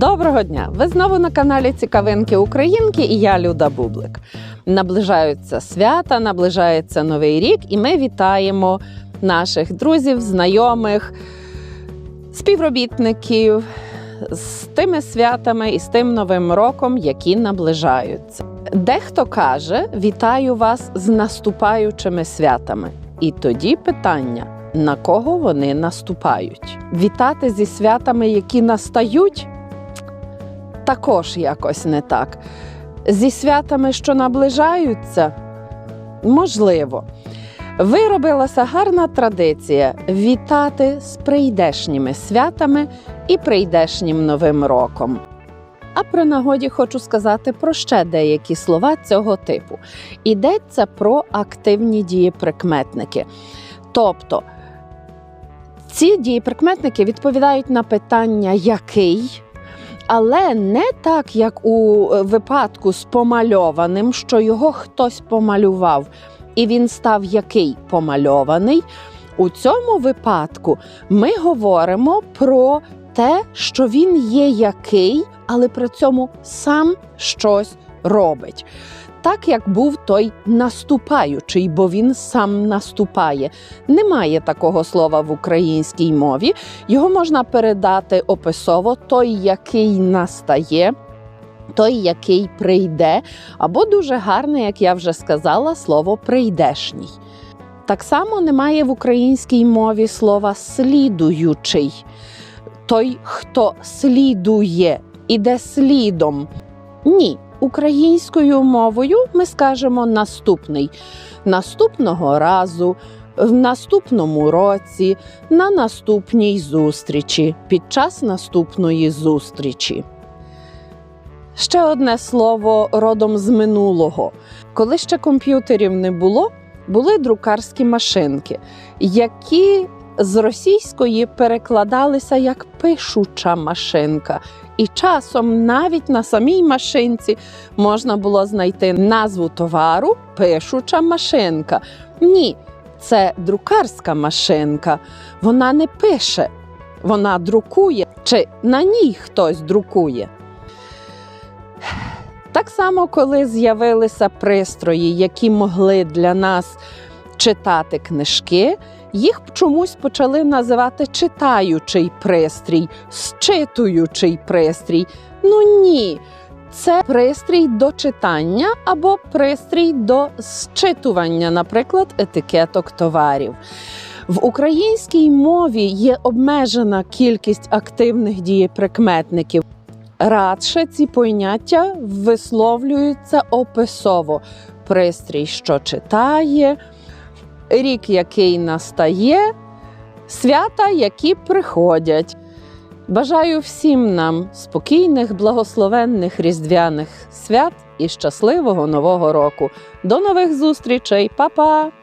Доброго дня! Ви знову на каналі Цікавинки Українки і я Люда Бублик. Наближаються свята, наближається Новий рік, і ми вітаємо наших друзів, знайомих, співробітників з тими святами і з тим новим роком, які наближаються. Дехто каже: вітаю вас з наступаючими святами. І тоді питання: на кого вони наступають? Вітати зі святами, які настають, також якось не так. Зі святами, що наближаються, можливо. Виробилася гарна традиція вітати з прийдешніми святами і прийдешнім новим роком. А при нагоді хочу сказати про ще деякі слова цього типу. Йдеться про активні дієприкметники. Тобто ці дієприкметники відповідають на питання який, але не так, як у випадку з помальованим, що його хтось помалював, і він став який помальований. У цьому випадку ми говоримо про те, що він є який, але при цьому сам щось робить. Так як був той наступаючий, бо він сам наступає. Немає такого слова в українській мові. Його можна передати описово той, який настає. Той, який прийде, або дуже гарне, як я вже сказала, слово прийдешній. Так само немає в українській мові слова слідуючий. Той, хто слідує, іде слідом. Ні, українською мовою ми скажемо наступний. Наступного разу, в наступному році, на наступній зустрічі, під час наступної зустрічі. Ще одне слово родом з минулого. Коли ще комп'ютерів не було, були друкарські машинки, які з російської перекладалися як пишуча машинка. І часом навіть на самій машинці можна було знайти назву товару пишуча машинка. Ні, це друкарська машинка. Вона не пише, вона друкує, чи на ній хтось друкує. Так само, коли з'явилися пристрої, які могли для нас читати книжки, їх чомусь почали називати читаючий пристрій, считуючий пристрій. Ну ні, це пристрій до читання або пристрій до зчитування, наприклад, етикеток товарів. В українській мові є обмежена кількість активних дієприкметників. Радше ці поняття висловлюються описово. Пристрій, що читає, рік, який настає, свята, які приходять. Бажаю всім нам спокійних, благословенних різдвяних свят і щасливого нового року. До нових зустрічей, Па-па!